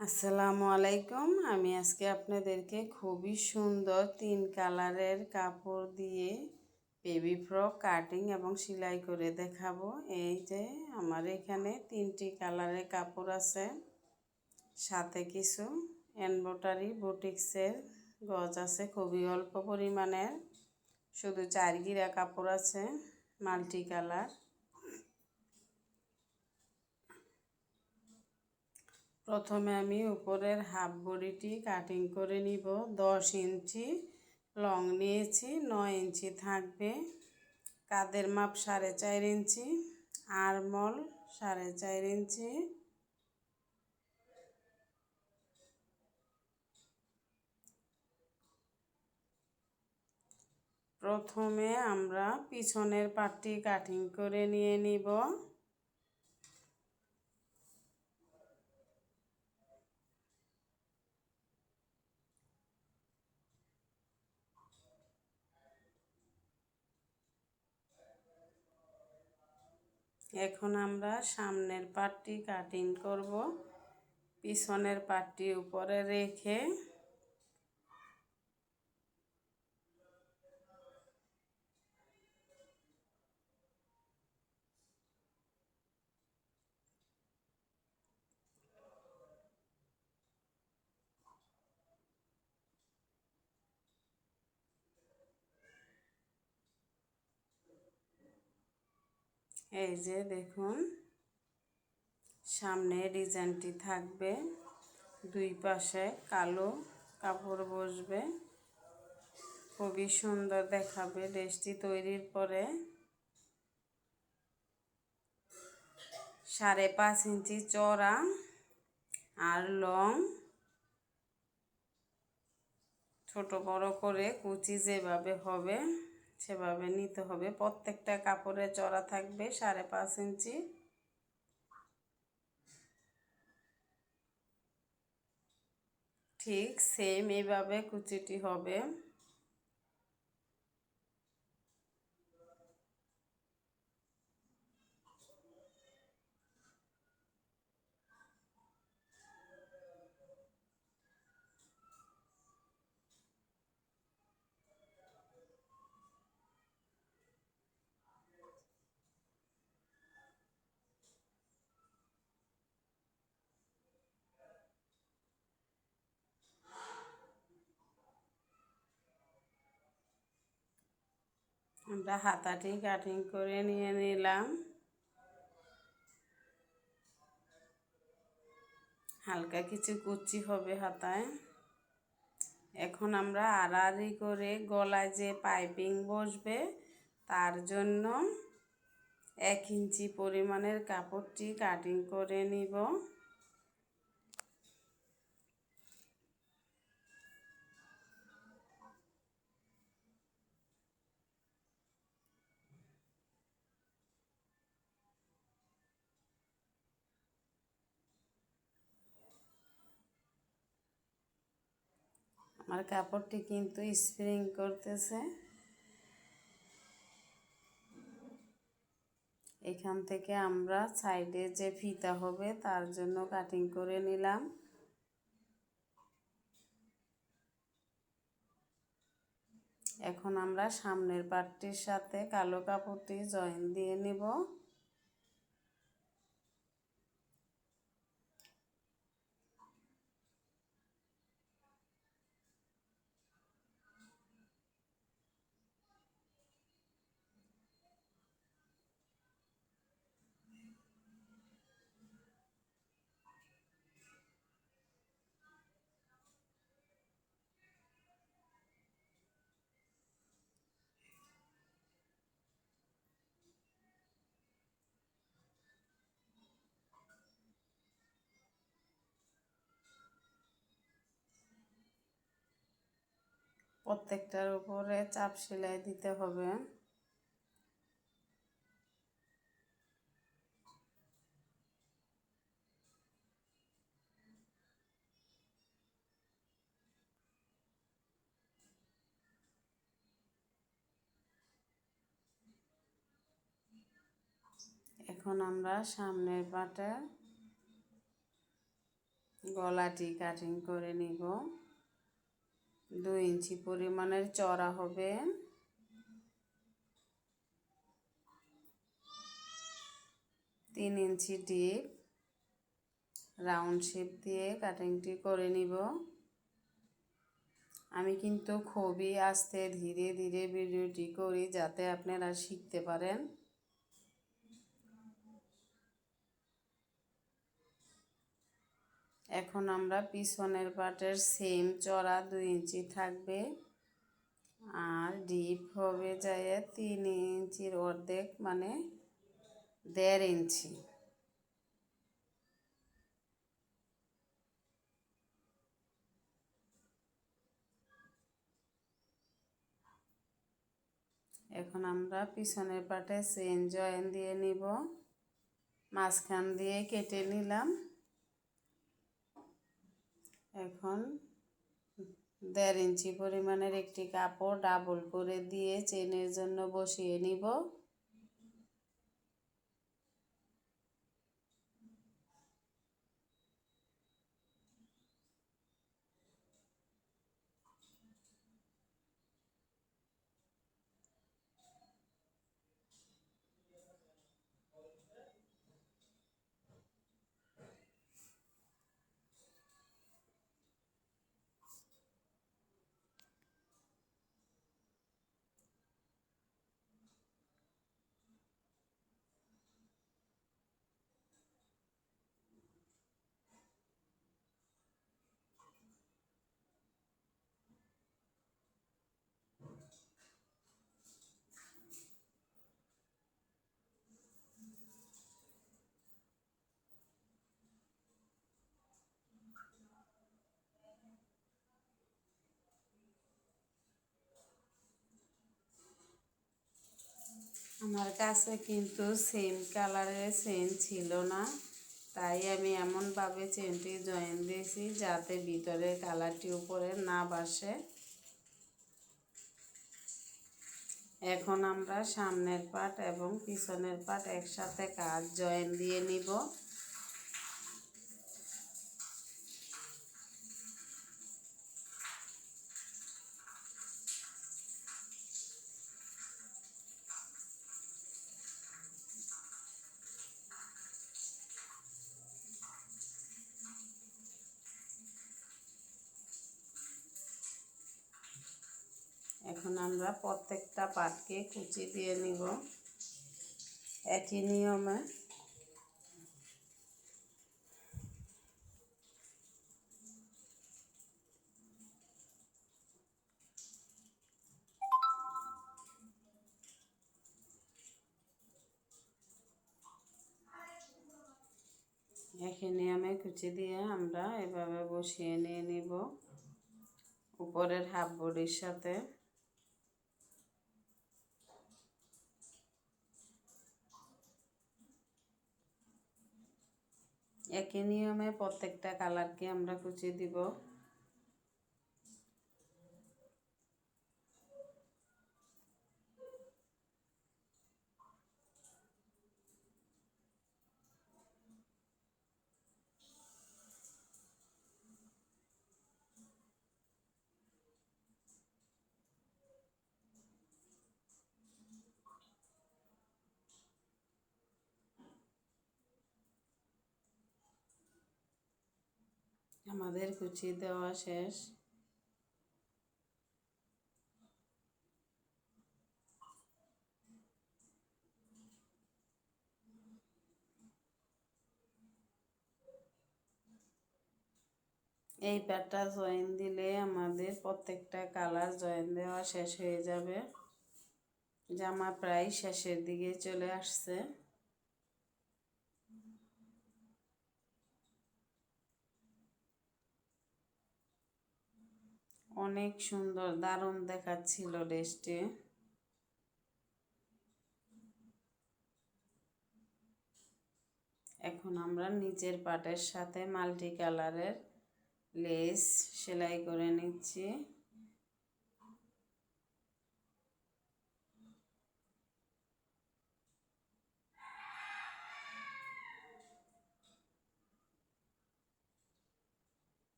আসসালামু আলাইকুম। আমি আজকে আপনাদেরকে খুবই সুন্দর তিন কালারের কাপড় দিয়ে বেবি ফ্রক কাটিং এবং সেলাই করে দেখাবো। এই যে আমার এখানে তিনটি কালারের কাপড় আছে। সাথে কিছু এনবোটারি বুটিক্সের গজ আছে, খুবই অল্প পরিমাণের। শুধু চারগিরা কাপড় আছে মাল্টি কালার প্রথমে আমি উপরের হাফ বডিটি কাটিং করে নিব। দশ ইঞ্চি লং নিয়েছি, নয় ইঞ্চি থাকবে। কাদের মাপ সাড়ে চার ইঞ্চি, আরমল সাড়ে চার ইঞ্চি। প্রথমে আমরা পিছনের পাটটি কাটিং করে নিয়ে নিব। এখন আমরা সামনের পাটটি কাটিং করব। পিছনের পাটটি উপরে রেখে এই যে দেখুন, সামনে ডিজাইনটি থাকবে। দুই পাশে কালো কাপড় বসবে। খুবই সুন্দর দেখাবে ড্রেসটি তৈরির পরে। সাড়ে পাঁচ ইঞ্চি চড়া আর লং। ছোট বড় করে কুচি যেভাবে হবে। সেভাবে নিতে হবে। প্রত্যেকটা কাপড়ে চড়া থাকবে সাড়ে পাঁচ ইঞ্চি। ঠিক সেম এইভাবে কুচিটি হবে। আমরা হাতাটি কাটিং করে নিয়ে নিলাম। হালকা কিছু কুচি হবে হাতায়। এখন আমরা আড়াআড়ি করে গলায় যে পাইপিং বসবে, তার জন্য এক ইঞ্চি পরিমাণের কাপড়টি কাটিং করে নিব। আমার কাপড়টি কিন্তু স্প্রিং করতেছে। এখান থেকে আমরা সাইডে যে ফিতা হবে তার জন্য কাটিং করে নিলাম। এখন আমরা সামনের পাটটির সাথে কালো কাপড়টি জয়েন দিয়ে নিব। প্রত্যেকটার উপরে চাপ সেলাই দিতে হবে। এখন আমরা সামনের পাটা গলাটি কাটিং করে নিব। দুই ইঞ্চি পরিমাণের চড়া হবে। তিন ইঞ্চি ডিপ। রাউন্ড শেপ দিয়ে কাটিংটি করে নিব। আমি কিন্তু খুবই আস্তে ধীরে ধীরে ভিডিওটি করি যাতে আপনারা শিখতে পারেন। এখন আমরা পিছনের পাটের সেম চড়া দুই ইঞ্চি থাকবে। আর ডিপ হবে যায় তিন ইঞ্চির অর্ধেক মানে দেড় ইঞ্চি। এখন আমরা পিছনের পাটে চেন জয়েন দিয়ে নিব। মাঝখান দিয়ে কেটে নিলাম। এখন দেড় ইঞ্চি পরিমাণের একটি কাপড় ডাবল করে দিয়ে চেনের জন্য বসিয়ে নিব। আমার কাছে কিন্তু সেম কালারের চেন ছিল না। তাই আমি এমনভাবে চেনটি জয়েন দিয়েছি যাতে ভিতরের কালারটি উপরে না বাসে এখন আমরা সামনের পাট এবং পিছনের পাট একসাথে কাজ জয়েন দিয়ে নিব। এখন আমরা প্রত্যেকটা পাটকে কুচি দিয়ে নিব। একই নিয়মে। একই নিয়মে কুচি দিয়ে আমরা এভাবে বসিয়ে নিয়ে নিব। উপরের হাফ বডির সাথে। একই নিয়মে প্রত্যেকটা কালারকে আমরা কুচি দিব। আমাদের কুচি দেওয়া শেষ। এই প্যাটটা জয়েন দিলে আমাদের প্রত্যেকটা কালার জয়েন দেওয়া শেষ হয়ে যাবে। জামা প্রায় শেষের দিকে চলে আসছে। অনেক সুন্দর, দারুণ দেখাচ্ছিল ড্রেসটি। এখন আমরা নিচের পাটের সাথে মাল্টি কালারের লেস সেলাই করে নিচ্ছি।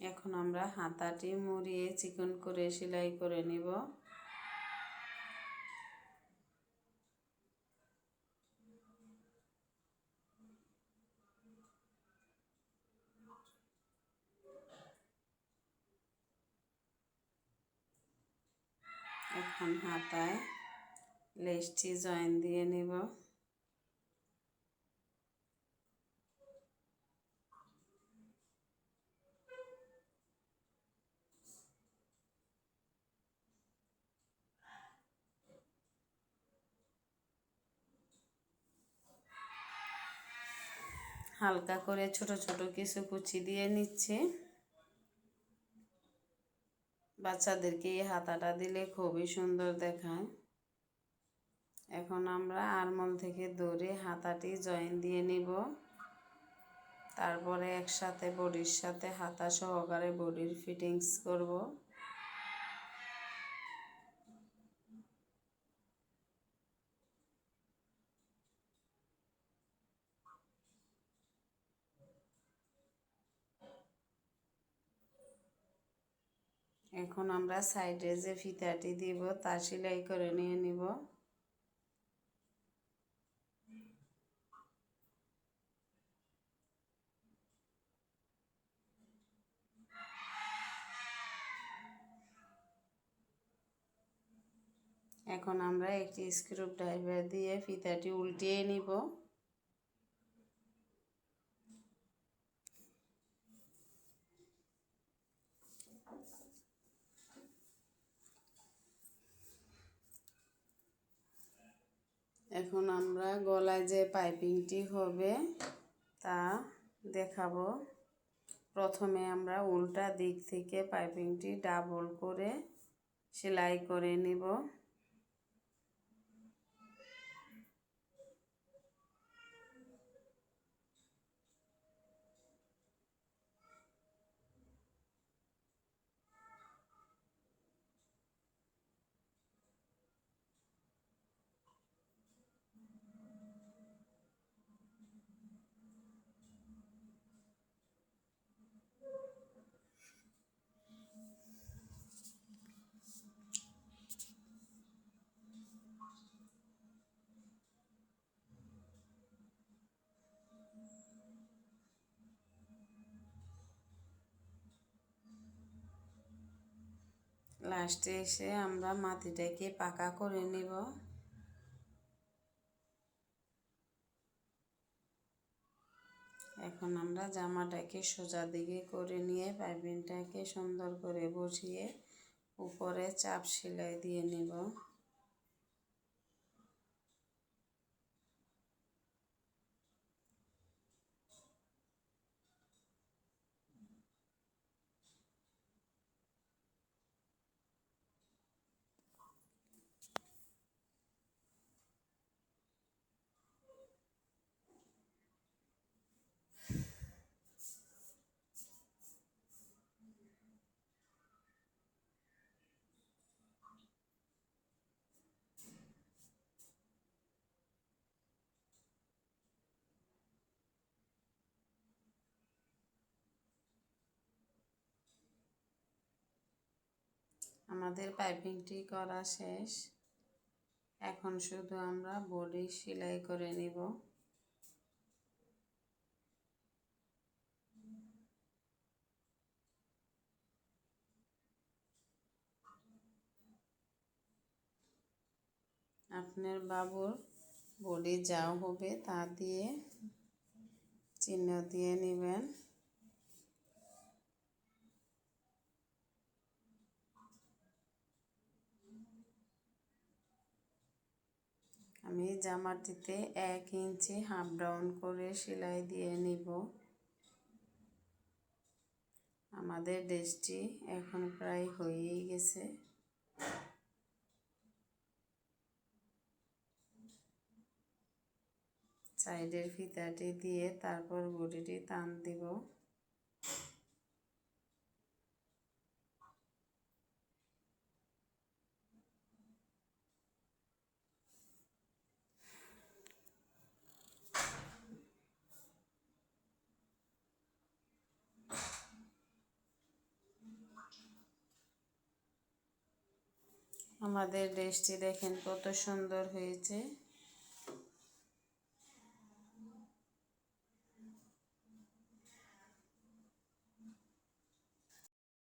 এখন আমরা হাতাটি মুড়িয়ে চিকন করে সেলাই করে নিব। এখন হাতায় লেসটি জয়েন দিয়ে নিব। হালকা করে ছোট ছোট কিছু কুচি দিয়ে নিচ্ছি। বাচ্চাদেরকে এই হাতাটা দিলে খুবই সুন্দর দেখায়। এখন আমরা আরমল থেকে দৌড়ে, হাতাটি জয়েন দিয়ে নিব। তারপরে একসাথে বডির সাথে হাতা সহকারে বডির ফিটিংস করব। এখন আমরা সাইডে যে ফিতাটি দিব, তা সেলাই করে নিয়ে নিব। এখন আমরা একটি স্ক্রু ড্রাইভার দিয়ে ফিতাটি উল্টিয়ে নিব এখন আমরা গলায় যে পাইপিংটি হবে তা দেখাবো। প্রথমে আমরা উল্টা দিক থেকে পাইপিংটি ডাবল করে সেলাই করে নিব। লাস্টে এসে আমরা মাটিটাকে পাকা করে নিব। এখন আমরা জামাটাকে সোজা দিকে করে নিয়ে পাইপিংটাকে সুন্দর করে বসিয়ে উপরে চাপ সেলাই দিয়ে নিব। আমাদের পাইপিংটি করা শেষ। এখন শুধু আমরা বডি সেলাই করে নিব। আপনার বাবুর বডি যাও হবে তা দিয়ে চিহ্ন দিয়ে নেবেন। আমি জামাটিতে এক ইঞ্চি হাফ ডাউন করে সেলাই দিয়ে নিব। আমাদের ড্রেসটি এখন প্রায় হয়েই গেছে। সাইডের ফিতাটি দিয়ে তারপর বডিটি টান দিব। আমাদের দেশটি দেখেন কত সুন্দর হয়েছে।